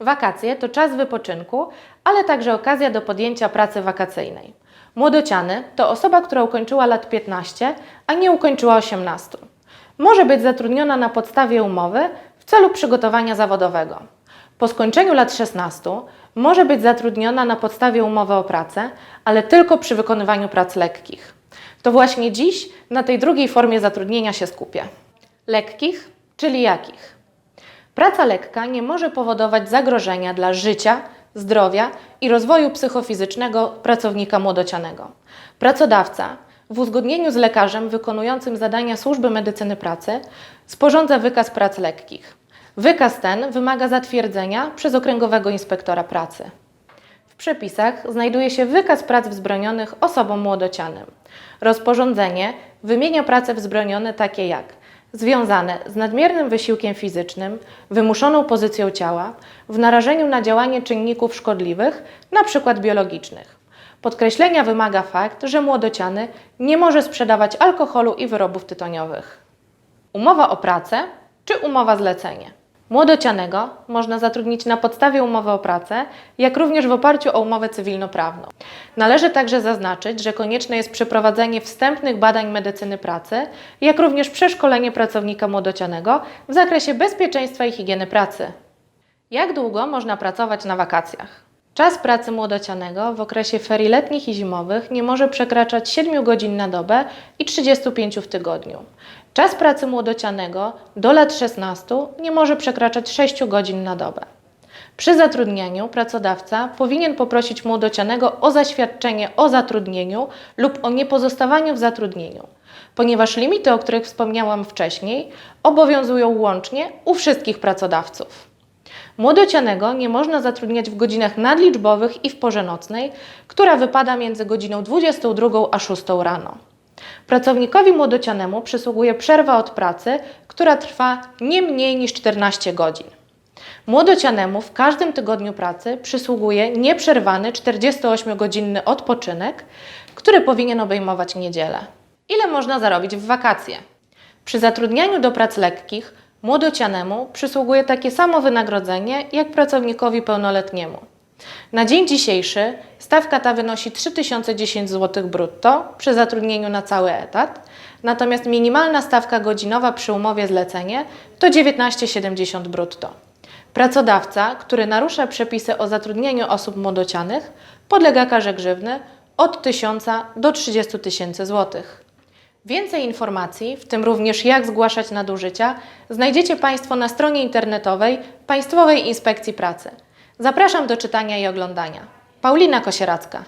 Wakacje to czas wypoczynku, ale także okazja do podjęcia pracy wakacyjnej. Młodociany to osoba, która ukończyła lat 15, a nie ukończyła 18. Może być zatrudniona na podstawie umowy w celu przygotowania zawodowego. Po skończeniu lat 16 może być zatrudniona na podstawie umowy o pracę, ale tylko przy wykonywaniu prac lekkich. To właśnie dziś na tej drugiej formie zatrudnienia się skupię. Lekkich, czyli jakich? Praca lekka nie może powodować zagrożenia dla życia, zdrowia i rozwoju psychofizycznego pracownika młodocianego. Pracodawca w uzgodnieniu z lekarzem wykonującym zadania służby medycyny pracy sporządza wykaz prac lekkich. Wykaz ten wymaga zatwierdzenia przez okręgowego inspektora pracy. W przepisach znajduje się wykaz prac wzbronionych osobom młodocianym. Rozporządzenie wymienia prace wzbronione takie jak związane z nadmiernym wysiłkiem fizycznym, wymuszoną pozycją ciała, w narażeniu na działanie czynników szkodliwych, np. biologicznych. Podkreślenia wymaga fakt, że młodociany nie może sprzedawać alkoholu i wyrobów tytoniowych. Umowa o pracę czy umowa zlecenie. Młodocianego można zatrudnić na podstawie umowy o pracę, jak również w oparciu o umowę cywilnoprawną. Należy także zaznaczyć, że konieczne jest przeprowadzenie wstępnych badań medycyny pracy, jak również przeszkolenie pracownika młodocianego w zakresie bezpieczeństwa i higieny pracy. Jak długo można pracować na wakacjach? Czas pracy młodocianego w okresie ferii letnich i zimowych nie może przekraczać 7 godzin na dobę i 35 w tygodniu. Czas pracy młodocianego do lat 16 nie może przekraczać 6 godzin na dobę. Przy zatrudnianiu pracodawca powinien poprosić młodocianego o zaświadczenie o zatrudnieniu lub o niepozostawaniu w zatrudnieniu, ponieważ limity, o których wspomniałam wcześniej, obowiązują łącznie u wszystkich pracodawców. Młodocianego nie można zatrudniać w godzinach nadliczbowych i w porze nocnej, która wypada między godziną 22 a 6 rano. Pracownikowi młodocianemu przysługuje przerwa od pracy, która trwa nie mniej niż 14 godzin. Młodocianemu w każdym tygodniu pracy przysługuje nieprzerwany 48-godzinny odpoczynek, który powinien obejmować niedzielę. Ile można zarobić w wakacje? Przy zatrudnianiu do prac lekkich młodocianemu przysługuje takie samo wynagrodzenie jak pracownikowi pełnoletniemu. Na dzień dzisiejszy stawka ta wynosi 3010 zł brutto przy zatrudnieniu na cały etat, natomiast minimalna stawka godzinowa przy umowie zlecenie to 19,70 brutto. Pracodawca, który narusza przepisy o zatrudnieniu osób młodocianych, podlega karze grzywny od 1000 do 30 tysięcy złotych. Więcej informacji, w tym również jak zgłaszać nadużycia, znajdziecie Państwo na stronie internetowej Państwowej Inspekcji Pracy. Zapraszam do czytania i oglądania. Paulina Kosieracka.